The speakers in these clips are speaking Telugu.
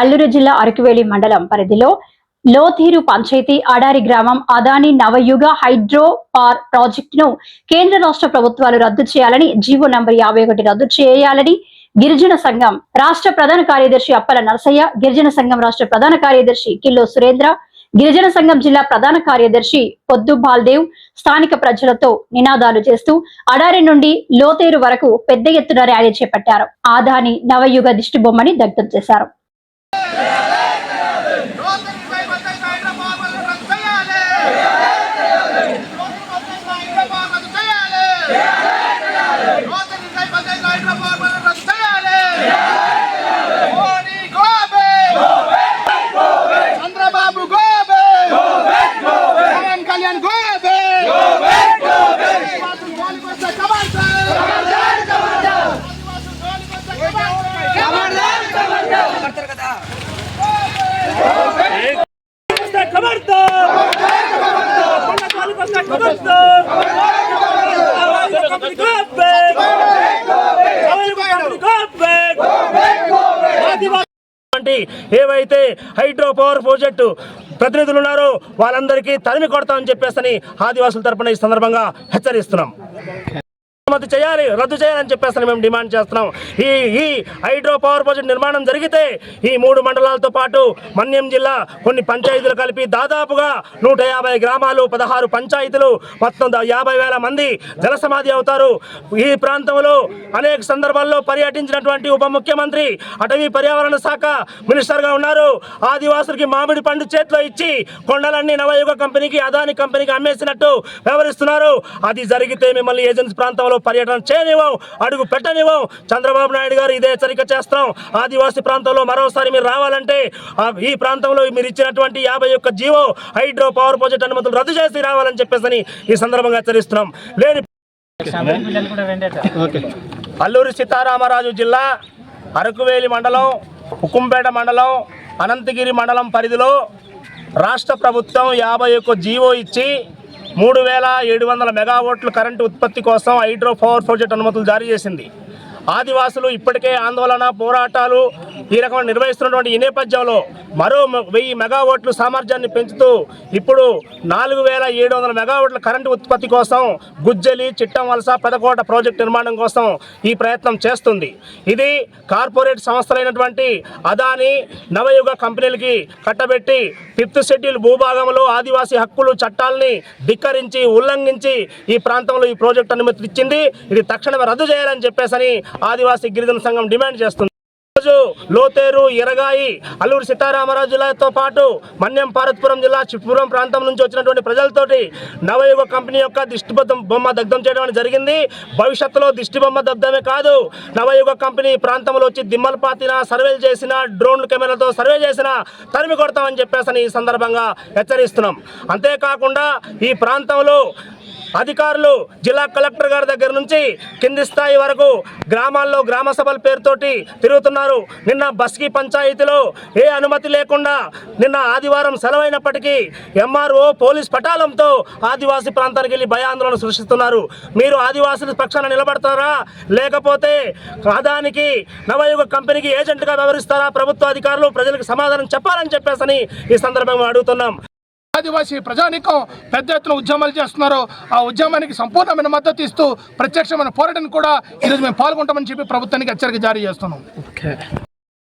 అల్లూరు జిల్లా అరకువేలి మండలం పరిధిలో లోతీరు పంచాయతీ అడారి గ్రామం అదాని నవయుగ హైడ్రో పార్ ప్రాజెక్టును కేంద్ర రాష్ట్ర ప్రభుత్వాలు రద్దు చేయాలని జీవో నంబర్ యాభై ఒకటి రద్దు చేయాలని గిరిజన సంఘం రాష్ట్ర ప్రధాన కార్యదర్శి అప్పల నరసయ్య గిరిజన సంఘం రాష్ట్ర ప్రధాన కార్యదర్శి కిల్లో సురేంద్ర గిరిజన సంఘం జిల్లా ప్రధాన కార్యదర్శి పొద్దు బాల్దేవ్ స్థానిక ప్రజలతో నినాదాలు చేస్తూ అడారి నుండి లోతేరు వరకు పెద్ద ఎత్తున ర్యాలీ చేపట్టారు. ఆదాని నవయుగ దిష్టిబొమ్మని దగ్ధం చేశారు. ఏవైతే హైడ్రో పవర్ ప్రాజెక్టు ప్రతినిధులు ఉన్నారో వాళ్ళందరికీ తరిమి కొడతామని చెప్పేసి ఆదివాసుల తరపున ఈ సందర్భంగా హెచ్చరిస్తున్నాం. రద్దు చేయాలి రద్దు చేయాలని చెప్పేసి మేము డిమాండ్ చేస్తున్నాం. ఈ ఈ హైడ్రో పవర్ ప్రాజెక్ట్ నిర్మాణం జరిగితే ఈ మూడు మండలాలతో పాటు మన్యం జిల్లా కొన్ని పంచాయతీలు కలిపి దాదాపుగా నూట యాభై గ్రామాలు పదహారు పంచాయతీలు మొత్తం యాభై వేల మంది జలసమాధి అవుతారు. ఈ ప్రాంతంలో అనేక సందర్భాల్లో పర్యటించినటువంటి ఉప ముఖ్యమంత్రి అటవీ పర్యావరణ శాఖ మినిస్టర్గా ఉన్నారు. ఆదివాసులకి మామిడి పండు చేతిలో ఇచ్చి కొండలన్నీ నవయుగ కంపెనీకి అదాని కంపెనీకి అమ్మేసినట్టు వ్యవహరిస్తున్నారు అది జరిగితే మిమ్మల్ని ఏజెన్సీ ప్రాంతంలో పర్యటన చేయనివ్వం అడుగు పెట్టనివ్వం. చంద్రబాబు నాయుడు గారు ఇదే హెచ్చరిక చేస్తాం ఆదివాసీ ప్రాంతంలో మరోసారి మీరు రావాలంటే ఈ ప్రాంతంలో మీరు ఇచ్చినటువంటి యాభై ఒక్క జీవో హైడ్రో పవర్ ప్రాజెక్ట్ అనుమతులు రద్దు చేసి రావాలని చెప్పేసి ఈ సందర్భంగా హెచ్చరిస్తున్నాం. లేని అల్లూరి సీతారామరాజు జిల్లా అరకువేలి మండలం ఉక్కుంపేట మండలం అనంతగిరి మండలం పరిధిలో రాష్ట్ర ప్రభుత్వం యాభై ఒక్క జీవో ఇచ్చి మూడు వేల ఏడు వందల మెగావాట్ల కరెంటు ఉత్పత్తి కోసం హైడ్రో పవర్ ప్రాజెక్ట్ అనుమతులు జారీ చేసింది. ఆదివాసులు ఇప్పటికే ఆందోళన పోరాటాలు ఈ రకమైన నిర్వహిస్తున్నటువంటి ఈ నేపథ్యంలో మరో వెయ్యి మెగావాట్లు సామర్థ్యాన్ని పెంచుతూ ఇప్పుడు నాలుగు వేల ఏడు వందల మెగావాట్ల కరెంటు ఉత్పత్తి కోసం గుజ్జలి చిట్టం వలస పెదకోట ప్రాజెక్ట్ నిర్మాణం కోసం ఈ ప్రయత్నం చేస్తుంది. ఇది కార్పొరేట్ సంస్థలైనటువంటి అదాని నవయుగ కంపెనీలకి కట్టబెట్టి ఫిఫ్త్ షెడ్యూల్ భూభాగంలో ఆదివాసీ హక్కులు చట్టాలని ధిక్కరించి ఉల్లంఘించి ఈ ప్రాంతంలో ఈ ప్రాజెక్ట్ అనుమతి ఇచ్చింది ఇది తక్షణమే రద్దు చేయాలని చెప్పేసని ఆదివాసీ గిరిజన సంఘం డిమాండ్ చేస్తుంది. రోజు లోతేరు ఎరగాయి అల్లూరు సీతారామరాజు జిల్లాతో పాటు మన్యం పార్వతీపురం జిల్లా చిప్పురం ప్రాంతం నుంచి వచ్చినటువంటి ప్రజలతోటి నవయుగ కంపెనీ యొక్క దిష్టిబద్ధం బొమ్మ దగ్ధం చేయడం జరిగింది. భవిష్యత్తులో దిష్టి బొమ్మ దగ్ధమే కాదు నవయుగ కంపెనీ ప్రాంతంలో వచ్చి దిమ్మలు పాతిన సర్వేలు చేసిన డ్రోన్ కెమెరాలతో సర్వే చేసిన తరిమి కొడతామని చెప్పేసి ఈ సందర్భంగా హెచ్చరిస్తున్నాం. అంతేకాకుండా ఈ ప్రాంతంలో అధికారులు జిల్లా కలెక్టర్ గారి దగ్గర నుంచి కింది స్థాయి వరకు గ్రామాల్లో గ్రామ సభల పేరుతోటి తిరుగుతున్నారు. నిన్న బస్కి పంచాయతీలో ఏ అనుమతి లేకుండా నిన్న ఆదివారం సెలవైనప్పటికీ ఎంఆర్ఓ పోలీస్ పటాలంతో ఆదివాసీ ప్రాంతానికి వెళ్ళి భయాందోళన సృష్టిస్తున్నారు. మీరు ఆదివాసుల పక్షాన నిలబడతారా? లేకపోతే అదానికి నవయుగ కంపెనీకి ఏజెంట్గా వ్యవహరిస్తారా? ప్రభుత్వ అధికారులు ప్రజలకు సమాధానం చెప్పాలని చెప్పేసి ఈ సందర్భంగా అడుగుతున్నాం. ఆదివాసీ ప్రజానికం పెద్ద ఎత్తున ఉద్యమాలు చేస్తున్నారు. ఆ ఉద్యమానికి సంపూర్ణమైన మద్దతు ఇస్తూ ప్రత్యక్షమైన పోరాటం కూడా ఈరోజు మేము పాల్గొంటామని చెప్పి ప్రభుత్వానికి హెచ్చరిక జారీ చేస్తున్నాం.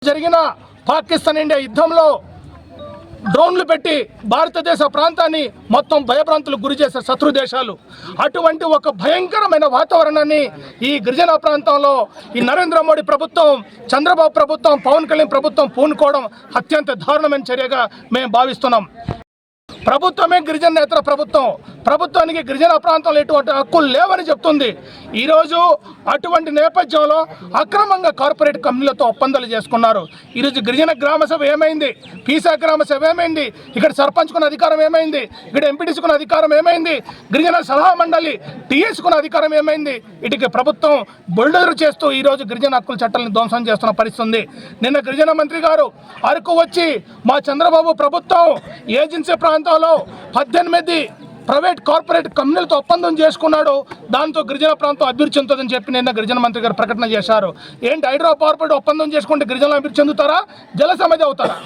జరిగిన పాకిస్తాన్ ఇండియా యుద్ధంలో డ్రోన్లు పెట్టి భారతదేశ ప్రాంతాన్ని మొత్తం భయభ్రాంతులకు గురి చేసే శత్రు దేశాలు. అటువంటి ఒక భయంకరమైన వాతావరణాన్ని ఈ గిరిజన ప్రాంతంలో ఈ నరేంద్ర మోడీ ప్రభుత్వం చంద్రబాబు ప్రభుత్వం పవన్ కళ్యాణ్ ప్రభుత్వం పూనుకోవడం అత్యంత దారుణమైన చర్యగా మేము భావిస్తున్నాం. ప్రభుత్వమే గిరిజన నేతల ప్రభుత్వం. ప్రభుత్వానికి గిరిజన ప్రాంతంలో ఎటువంటి హక్కులు లేవని చెప్తుంది. ఈరోజు అటువంటి నేపథ్యంలో అక్రమంగా కార్పొరేట్ కంపెనీలతో ఒప్పందాలు చేసుకున్నారు. ఈరోజు గిరిజన గ్రామ సభ ఏమైంది? పీసా గ్రామ సభ ఏమైంది? ఇక్కడ సర్పంచ్కున్న అధికారం ఏమైంది? ఇక్కడ ఎంపీటీసీకున్న అధికారం ఏమైంది? గిరిజన సలహా మండలి టీఎస్కున్న అధికారం ఏమైంది? ఇటుకి ప్రభుత్వం బుల్డోజర్ చేస్తూ ఈరోజు గిరిజన హక్కుల చట్టాలను ధ్వంసం చేస్తున్న పరిస్థితి ఉంది నిన్న గిరిజన మంత్రి గారు అరకు వచ్చి మా చంద్రబాబు ప్రభుత్వం ఏజెన్సీ ప్రాంతం ప్రాంతంలో పద్దెనిమిది ప్రైవేట్ కార్పొరేట్ కంపెనీలతో ఒప్పందం చేసుకున్నాడో. దాంతో గిరిజన ప్రాంతం అభివృద్ధి చెందుతుందని చెప్పి నిన్న గిరిజన మంత్రి గారు ప్రకటన చేశారు. ఏంటి హైడ్రో కార్పొరేట్ ఒప్పందం చేసుకుంటే గిరిజనులు అభివృద్ధి చెందుతారా? జల సమాధి అవుతారా?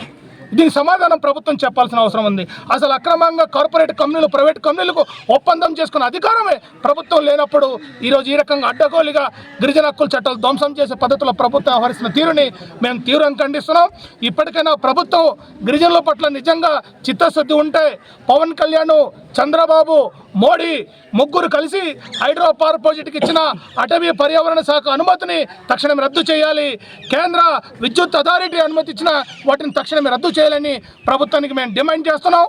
దీనికి సమాధానం ప్రభుత్వం చెప్పాల్సిన అవసరం ఉంది. అసలు అక్రమంగా కార్పొరేట్ కంపెనీలు ప్రైవేట్ కంపెనీలకు ఒప్పందం చేసుకున్న అధికారమే ప్రభుత్వం లేనప్పుడు ఈరోజు ఈ రకంగా అడ్డగోలుగా గిరిజన హక్కుల చట్టాలు ధ్వంసం చేసే పద్ధతిలో ప్రభుత్వం వ్యవహరిస్తున్న తీరుని మేము తీవ్రంగా ఖండిస్తున్నాం. ఇప్పటికైనా ప్రభుత్వం గిరిజనుల పట్ల నిజంగా చిత్తశుద్ధి ఉంటే పవన్ కళ్యాణ్ చంద్రబాబు మోడీ ముగ్గురు కలిసి హైడ్రో పవర్ ప్రాజెక్టుకి ఇచ్చిన అటవీ పర్యావరణ శాఖ అనుమతిని తక్షణమే రద్దు చేయాలి. కేంద్ర విద్యుత్ అథారిటీ అనుమతి ఇచ్చిన వాటిని తక్షణమే రద్దు చేయాలని ప్రభుత్వానికి మేము డిమాండ్ చేస్తున్నాం.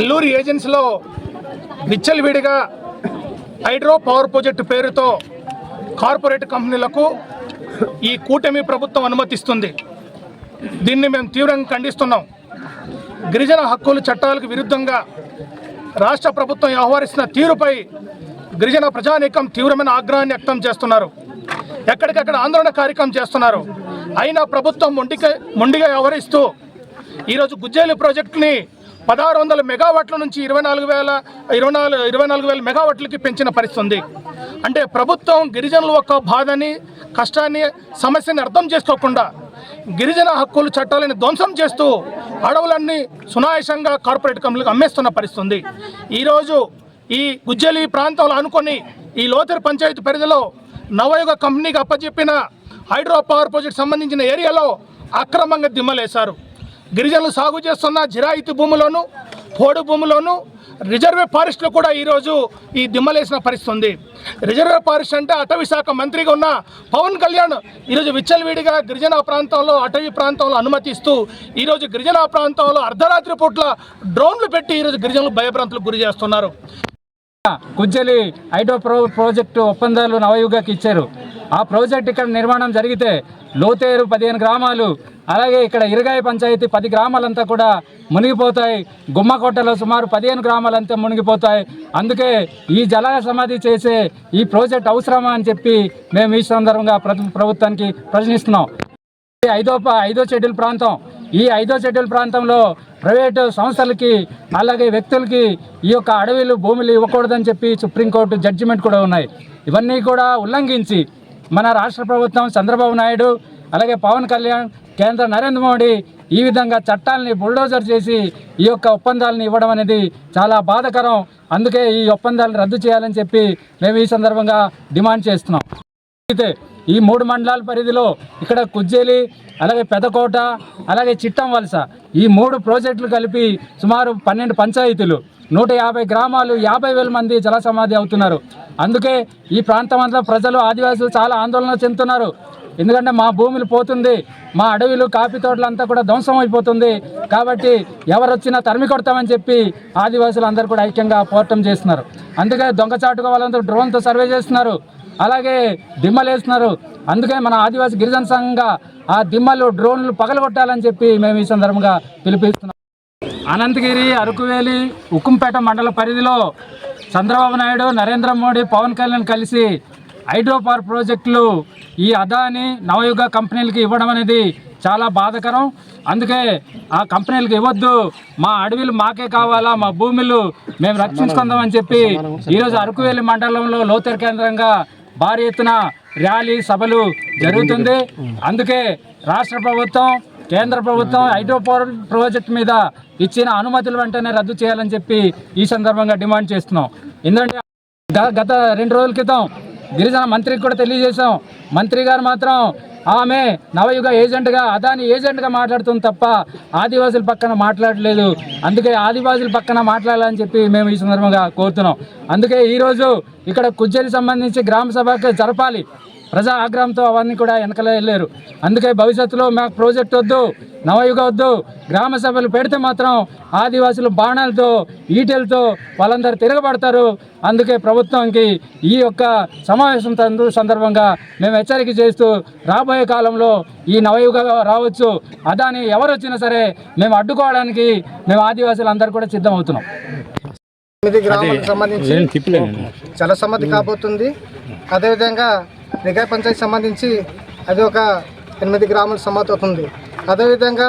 అల్లూరి ఏజెన్సీలో విచ్చలవిడిగా హైడ్రో పవర్ ప్రాజెక్టు పేరుతో కార్పొరేట్ కంపెనీలకు ఈ కూటమి ప్రభుత్వం అనుమతిస్తుంది. దీన్ని మేము తీవ్రంగా ఖండిస్తున్నాం. గిరిజన హక్కుల చట్టాలకు విరుద్ధంగా రాష్ట్ర ప్రభుత్వం వ్యవహరిస్తున్న తీరుపై గిరిజన ప్రజానీకం తీవ్రమైన ఆగ్రహాన్ని వ్యక్తం చేస్తున్నారు. ఎక్కడికక్కడ ఆందోళన కార్యక్రమం చేస్తున్నారు. అయినా ప్రభుత్వం మొండిక మొండిగా వ్యవహరిస్తూ ఈరోజు గుజ్జేలి ప్రాజెక్టుని పదహారు వందల మెగావాట్ల నుంచి ఇరవై నాలుగు వేల ఇరవై నాలుగు ఇరవై నాలుగు వేల మెగావాట్లకి పెంచిన పరిస్థితి ఉంది అంటే ప్రభుత్వం గిరిజనుల యొక్క బాధని కష్టాన్ని సమస్యని అర్థం చేసుకోకుండా గిరిజన హక్కులు చట్టాలను ధ్వంసం చేస్తూ అడవులన్నీ సునాయాసంగా కార్పొరేట్ కంపెనీలకు అమ్మేస్తున్న పరిస్థితి ఉంది ఈరోజు ఈ గుజ్జలి ప్రాంతంలో అనుకొని ఈ లోతర్ పంచాయతీ పరిధిలో నవయుగ కంపెనీకి అప్పచెప్పిన హైడ్రో పవర్ ప్రాజెక్ట్ సంబంధించిన ఏరియాలో అక్రమంగా దిమ్మలేశారు. గిరిజనులు సాగు చేస్తున్న జిరాయితీ భూములను పోడు భూములను రిజర్వే ఫారెస్ట్లో కూడా ఈరోజు ఈ దిమ్మలేసిన పరిస్థితి ఉంది. రిజర్వే ఫారెస్ట్ అంటే అటవీ శాఖ మంత్రిగా ఉన్న పవన్ కళ్యాణ్ ఈరోజు విచ్చలవిడిగా గిరిజన ప్రాంతంలో అటవీ ప్రాంతంలో అనుమతిస్తూ ఈరోజు గిరిజన ప్రాంతంలో అర్ధరాత్రి పూట్ల డ్రోన్లు పెట్టి ఈరోజు గిరిజనులు భయభ్రాంతులకు గురి చేస్తున్నారు. కుజ్జలి హైడ్రో ప్రో ప్రాజెక్టు ఒప్పందాలు నవయుగకి ఇచ్చారు. ఆ ప్రాజెక్ట్ ఇక్కడ నిర్మాణం జరిగితే లోతేరు పదిహేను గ్రామాలు అలాగే ఇక్కడ ఇరగాయ పంచాయతీ పది గ్రామాలంతా కూడా మునిగిపోతాయి. గుమ్మకోటలో సుమారు పదిహేను గ్రామాలంతా మునిగిపోతాయి. అందుకే ఈ జల సమాధి చేసే ఈ ప్రాజెక్ట్ అవసరమా అని చెప్పి మేము ఈ సందర్భంగా ప్రభుత్వానికి ప్రశ్నిస్తున్నాం. ఐదో ప- ఐదో షెడ్యూల్ ప్రాంతం ఈ ఐదో షెడ్యూల్ ప్రాంతంలో ప్రైవేటు సంస్థలకి అలాగే వ్యక్తులకి ఈ యొక్క అడవిలు భూములు ఇవ్వకూడదని చెప్పి సుప్రీంకోర్టు జడ్జిమెంట్ కూడా ఉన్నాయి. ఇవన్నీ కూడా ఉల్లంఘించి మన రాష్ట్ర ప్రభుత్వం చంద్రబాబు నాయుడు అలాగే పవన్ కళ్యాణ్ కేంద్ర నరేంద్ర మోడీ ఈ విధంగా చట్టాలని బుల్డోజర్ చేసి ఈ యొక్క ఒప్పందాలను ఇవ్వడం అనేది చాలా బాధకరం. అందుకే ఈ ఒప్పందాలను రద్దు చేయాలని చెప్పి మేము ఈ సందర్భంగా డిమాండ్ చేస్తున్నాం. అయితే ఈ మూడు మండలాల పరిధిలో ఇక్కడ కుజ్జేలి అలాగే పెదకోట అలాగే చిట్టం వలస ఈ మూడు ప్రాజెక్టులు కలిపి సుమారు పన్నెండు పంచాయతీలు నూట యాభై గ్రామాలు యాభై వేల మంది జలసమాధి అవుతున్నారు. అందుకే ఈ ప్రాంతం అంతా ప్రజలు ఆదివాసులు చాలా ఆందోళన చెందుతున్నారు. ఎందుకంటే మా భూములు పోతుంది మా అడవిలు కాఫీ తోటలు అంతా కూడా ధ్వంసం అయిపోతుంది కాబట్టి ఎవరు వచ్చినా తరిమి కొడతామని చెప్పి ఆదివాసులు అందరూ కూడా ఐక్యంగా పోరాటం చేస్తున్నారు. అందుకే దొంగచాటుగా వాళ్ళందరూ డ్రోన్తో సర్వే చేస్తున్నారు. అలాగే దిమ్మలు వేస్తున్నారు. అందుకే మన ఆదివాసీ గిరిజన సంఘంగా ఆ దిమ్మలు డ్రోన్లు పగలగొట్టాలని చెప్పి మేము ఈ సందర్భంగా పిలిపిస్తున్నాం. అనంతగిరి అరకువేలి ఉక్కుంపేట మండల పరిధిలో చంద్రబాబు నాయుడు నరేంద్ర మోడీ పవన్ కళ్యాణ్ కలిసి హైడ్రోపవర్ ప్రాజెక్టులు ఈ అదాని నవయుగ కంపెనీలకి ఇవ్వడం అనేది చాలా బాధకరం. అందుకే ఆ కంపెనీలకు ఇవ్వద్దు. మా అడవిలు మాకే కావాలా మా భూములు మేము రక్షించుకుందామని చెప్పి ఈరోజు అరకువేలి మండలంలో లోతర్ కేంద్రంగా భారీ ఎత్తున ర్యాలీ సభలు జరుగుతుంది. అందుకే రాష్ట్ర ప్రభుత్వం కేంద్ర ప్రభుత్వం హైడ్రోపవర్ ప్రాజెక్ట్ మీద ఇచ్చిన అనుమతులు వెంటనే రద్దు చేయాలని చెప్పి ఈ సందర్భంగా డిమాండ్ చేస్తున్నాం. ఎందుకంటే గత రెండు రోజుల క్రితం గిరిజన మంత్రికి కూడా తెలియజేశాం. మంత్రి గారు మాత్రం ఆమె నవయుగ ఏజెంట్గా అదాని ఏజెంట్గా మాట్లాడుతుంది తప్ప ఆదివాసుల పక్కన మాట్లాడలేదు. అందుకే ఆదివాసుల పక్కన మాట్లాడాలని చెప్పి మేము ఈ సందర్భంగా కోరుతున్నాం. అందుకే ఈరోజు ఇక్కడ కుజ్జలి సంబంధించి గ్రామ సభకు జరపాలి. ప్రజా ఆగ్రహంతో అవన్నీ కూడా వెనకలే వెళ్ళారు. అందుకే భవిష్యత్తులో మాకు ప్రాజెక్ట్ వద్దు నవయుగ వద్దు గ్రామ సభలు పెడితే మాత్రం ఆదివాసులు బాణాలతో ఈటెలతో వాళ్ళందరూ తిరగబడతారు. అందుకే ప్రభుత్వంకి ఈ యొక్క సమావేశం తందు- సందర్భంగా మేము హెచ్చరిక చేస్తూ రాబోయే కాలంలో ఈ నవయుగ రావచ్చు. అదాని ఎవరు వచ్చినా సరే మేము అడ్డుకోవడానికి మేము ఆదివాసులు అందరూ కూడా సిద్ధమవుతున్నాం. సంబంధించి జల సమ్మతి కాబోతుంది. అదేవిధంగా నిఘా పంచాయతీ సంబంధించి అది ఒక ఎనిమిది గ్రాములు సమ్మతి అవుతుంది. అదేవిధంగా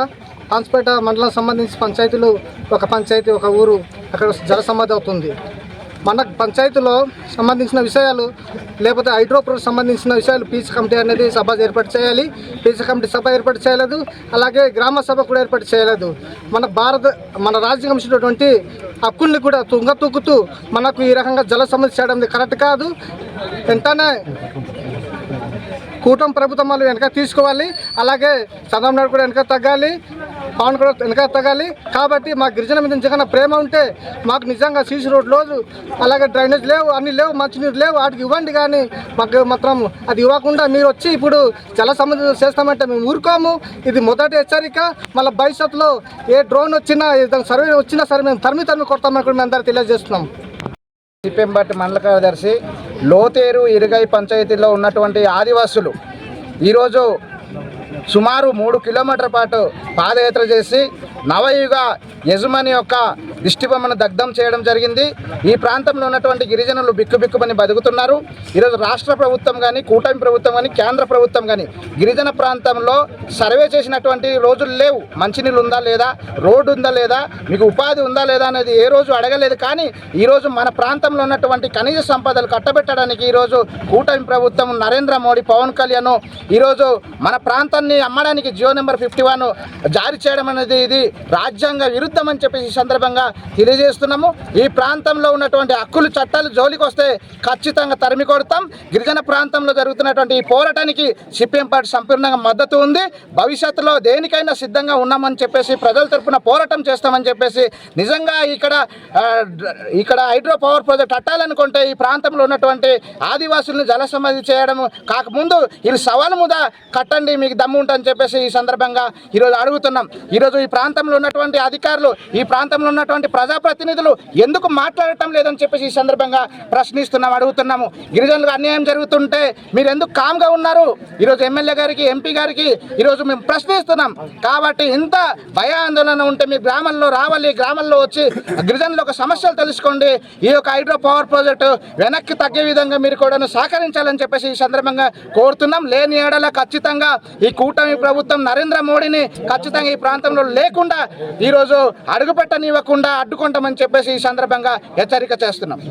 హాన్స్పేట మండలం సంబంధించి పంచాయతీలు ఒక పంచాయతీ ఒక ఊరు అక్కడ జల సమాధి అవుతుంది. మన పంచాయతీలో సంబంధించిన విషయాలు లేకపోతే హైడ్రోప్రోకి సంబంధించిన విషయాలు పీసీ కమిటీ అనేది సభ ఏర్పాటు చేయాలి. పీసీ కమిటీ సభ ఏర్పాటు చేయలేదు. అలాగే గ్రామ సభ కూడా ఏర్పాటు చేయలేదు. మన భారత మన రాజ్యాంగం ఇచ్చినటువంటి హక్కుల్ని కూడా తుంగ తూకుతూ మనకు ఈ రకంగా జల సమస్య చేయడం కరెక్ట్ కాదు. వెంటనే కూటమి ప్రభుత్వం వాళ్ళు వెనక తీసుకోవాలి. అలాగే చంద్రబాబు నాయుడు కూడా వెనక తగ్గాలి. పవన్ కూడా వెనక తగాలి కాబట్టి మా గిరిజన మీద జగన్ ప్రేమ ఉంటే మాకు నిజంగా సీసీ రోడ్ రోజు అలాగే డ్రైనేజ్ లేవు అన్నీ లేవు మంచినీరు లేవు వాటికి ఇవ్వండి కానీ మాకు మాత్రం అది ఇవ్వకుండా మీరు వచ్చి ఇప్పుడు జల సముద్రం చేస్తామంటే మేము ఊరుకోము. ఇది మొదటి హెచ్చరిక. మళ్ళీ భవిష్యత్తులో ఏ డ్రోన్ వచ్చినా సర్వే వచ్చినా సరే మేము తరిమి తరిమి కొడతామని కూడా మేము అందరూ తెలియజేస్తున్నాం. సిపిఎంబట్టి మండల కార్యదర్శి లోతేరు ఇరుగై పంచాయతీలో ఉన్నటువంటి ఆదివాసులు ఈరోజు సుమారు మూడు కిలోమీటర్ పాటు పాదయాత్ర చేసి నవయుగ యజమాని యొక్క దిష్టిబొమ్మను దగ్ధం చేయడం జరిగింది. ఈ ప్రాంతంలో ఉన్నటువంటి గిరిజనులు బిక్కుబిక్కుమని బతుకుతున్నారు. ఈరోజు రాష్ట్ర ప్రభుత్వం కానీ కూటమి ప్రభుత్వం కానీ కేంద్ర ప్రభుత్వం కానీ గిరిజన ప్రాంతంలో సర్వే చేసినటువంటి రోజులు లేవు. మంచినీళ్ళు ఉందా లేదా? రోడ్డు ఉందా లేదా? మీకు ఉపాధి ఉందా లేదా అనేది ఏ రోజు అడగలేదు. కానీ ఈరోజు మన ప్రాంతంలో ఉన్నటువంటి ఖనిజ సంపదలు కట్టబెట్టడానికి ఈరోజు కూటమి ప్రభుత్వం నరేంద్ర మోడీ పవన్ కళ్యాణ్ ఈరోజు మన ప్రాంతాన్ని అమ్మడానికి జియో నెంబర్ ఫిఫ్టీ వన్ జారీ చేయడం అనేది ఇది రాజ్యాంగ విరుద్ధం అని చెప్పేసి సందర్భంగా తెలియజేస్తున్నాము. ఈ ప్రాంతంలో ఉన్నటువంటి హక్కులు చట్టాలు జోలికి వస్తే ఖచ్చితంగా తరిమి కొడతాం. గిరిజన ప్రాంతంలో జరుగుతున్నటువంటి ఈ పోరాటానికి సిపిఎం పార్టీ సంపూర్ణంగా మద్దతు ఉంది. భవిష్యత్తులో దేనికైనా సిద్ధంగా ఉన్నామని చెప్పేసి ప్రజల తరపున పోరాటం చేస్తామని చెప్పేసి నిజంగా ఇక్కడ ఇక్కడ హైడ్రో పవర్ ప్రాజెక్ట్ కట్టాలనుకుంటే ఈ ప్రాంతంలో ఉన్నటువంటి ఆదివాసులను జలసమాధి చేయడం కాకముందు వీళ్ళు సవాలు మీద కట్టండి మీకు దమ్ము ఉంటుందని చెప్పేసి ఈ సందర్భంగా ఈరోజు అడుగుతున్నాం. ఈరోజు ఈ ప్రాంతంలో ఉన్నటువంటి అధికారులు ఈ ప్రాంతంలో ఉన్నటువంటి ప్రజాప్రతినిధులు ఎందుకు మాట్లాడటం లేదని చెప్పేసి ఈ సందర్భంగా ప్రశ్నిస్తున్నాం అడుగుతున్నాము. గిరిజనులకు అన్యాయం జరుగుతుంటే మీరు ఎందుకు కామ్గా ఉన్నారు? ఈరోజు ఎమ్మెల్యే గారికి ఎంపీ గారికి ఈరోజు మేము ప్రశ్నిస్తున్నాం. కాబట్టి ఇంత భయ ఆందోళన ఉంటే మీ గ్రామంలో రావాలి గ్రామంలో వచ్చి గిరిజనుల యొక్క సమస్యలు తెలుసుకోండి. ఈ యొక్క హైడ్రో పవర్ ప్రాజెక్టు వెనక్కి తగ్గే విధంగా మీరు కూడా సహకరించాలని చెప్పేసి ఈ సందర్భంగా కోరుతున్నాం. లేని ఏడల ఖచ్చితంగా ఈ కూటమి ప్రభుత్వం నరేంద్ర మోడీని ఖచ్చితంగా ఈ ప్రాంతంలో లేకుండా ఈరోజు అడుగుపెట్టనివ్వకుండా అడ్డుకుంటామని చెప్పేసి ఈ సందర్భంగా హెచ్చరిక చేస్తున్నాం.